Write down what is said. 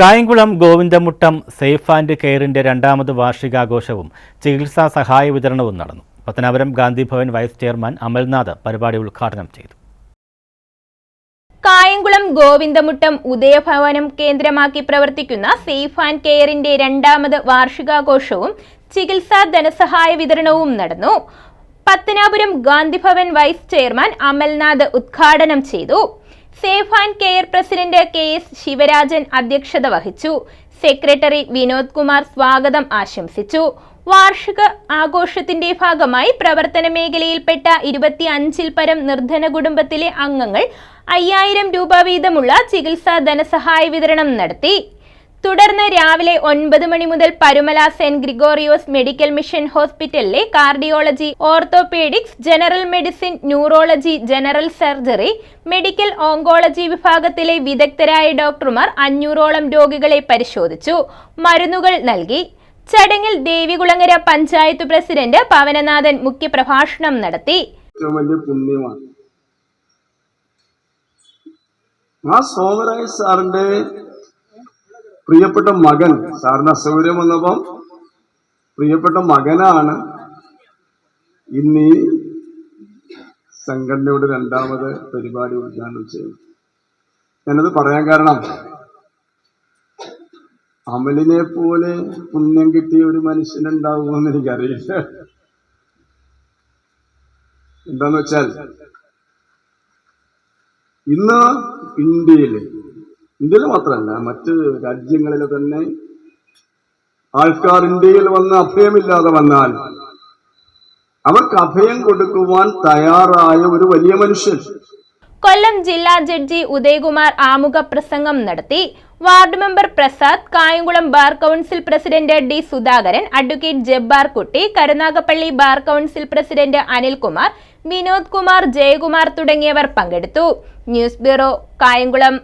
Kayamkulam Govindamuttam safe and കെയറിന്റെ രണ്ടാമത് വാർഷികാഘോഷവും ചികിത്സാ സഹായ വിതരണവും നടന്നു. പത്തനാപുരം ഗാന്ധിഭവൻ വൈസ് ചെയർമാൻ അമൽനാഥ് പരിപാടി ഉദ്ഘാടനം ചെയ്തു. കായംകുളം ഗോവിന്ദമുട്ടം ഉദയഭവനം കേന്ദ്രമാക്കി പ്രവർത്തിക്കുന്ന സേഫ് ആൻഡ് കെയറിന്റെ രണ്ടാമത് വാർഷികാഘോഷവും ചികിത്സാ ധനസഹായ വിതരണവും നടന്നു. പത്തനാപുരം ഗാന്ധിഭവൻ വൈസ് ചെയർമാൻ അമൽനാഥ് ഉദ്ഘാടനം ചെയ്തു. Safe and care president K S Sivarajan അധ്യക്ഷത വഹിച്ചു. സെക്രട്ടറി വിനോദ് കുമാർ സ്വാഗതം ആശംസിച്ചു. വാർഷിക ആഘോഷത്തിന്റെ ഭാഗമായി പ്രവർത്തന മേഖലയിൽപ്പെട്ട ഇരുപത്തി അഞ്ചിൽ പരം നിർധന കുടുംബത്തിലെ അംഗങ്ങൾ അയ്യായിരം രൂപ വീതമുള്ള ചികിത്സാ ധനസഹായ വിതരണം നടത്തി. തുടർന്ന് രാവിലെ ഒൻപത് മണി മുതൽ Parumala saint Gregorios medical mission ഹോസ്പിറ്റലിലെ cardiology orthopaedics general medicine neurology general surgery medical oncology വിഭാഗത്തിലെ വിദഗ്ധരായ ഡോക്ടർമാർ അഞ്ഞൂറോളം രോഗികളെ പരിശോധിച്ചു. മരുന്നുകൾ നൽകി. ചടങ്ങിൽ ദേവികുളങ്ങര പഞ്ചായത്ത് പ്രസിഡന്റ് പവനനാഥൻ മുഖ്യപ്രഭാഷണം നടത്തി. ആ സോമരാജ് സാറിന്റെ പ്രിയപ്പെട്ട മകൻ സാറിന് അസൗകര്യം വന്നപ്പം പ്രിയപ്പെട്ട മകനാണ് ഇന്ന് ഈ സംഘടനയുടെ രണ്ടാമത് പരിപാടി ഉദ്ഘാടനം ചെയ്തു ഞാനത് പറയാൻ കാരണം അമലിനെ പോലെ പുണ്യം കിട്ടിയ ഒരു മനുഷ്യനുണ്ടാവുമെന്ന് എനിക്കറിയില്ല. എന്താന്ന് വെച്ചാൽ ഇന്ന് ഇന്ത്യയിൽ ഇന്ത്യയിൽ മാത്രമല്ല മറ്റ് രാജ്യങ്ങളിൽ തന്നെ ആൾക്കാർ ഇന്ത്യയിൽ വന്ന് അഭയമില്ലാതെ വന്നാൽ അവർക്ക് അഭയം കൊടുക്കുവാൻ തയ്യാറായ ഒരു വലിയ മനുഷ്യൻ. കൊല്ലം ജില്ലാ ജഡ്ജി ഉദയകുമാർ ആമുഖ പ്രസംഗം നടത്തി ward member Prasad Kayamkulam bar council president D Sudhakaran advocate Jabbar Kutty Karunagappally bar council president Anilkumar Vinod Kumar Jayakumar തുടങ്ങിയവർ പങ്കെടുത്തു. News bureau Kayamkulam.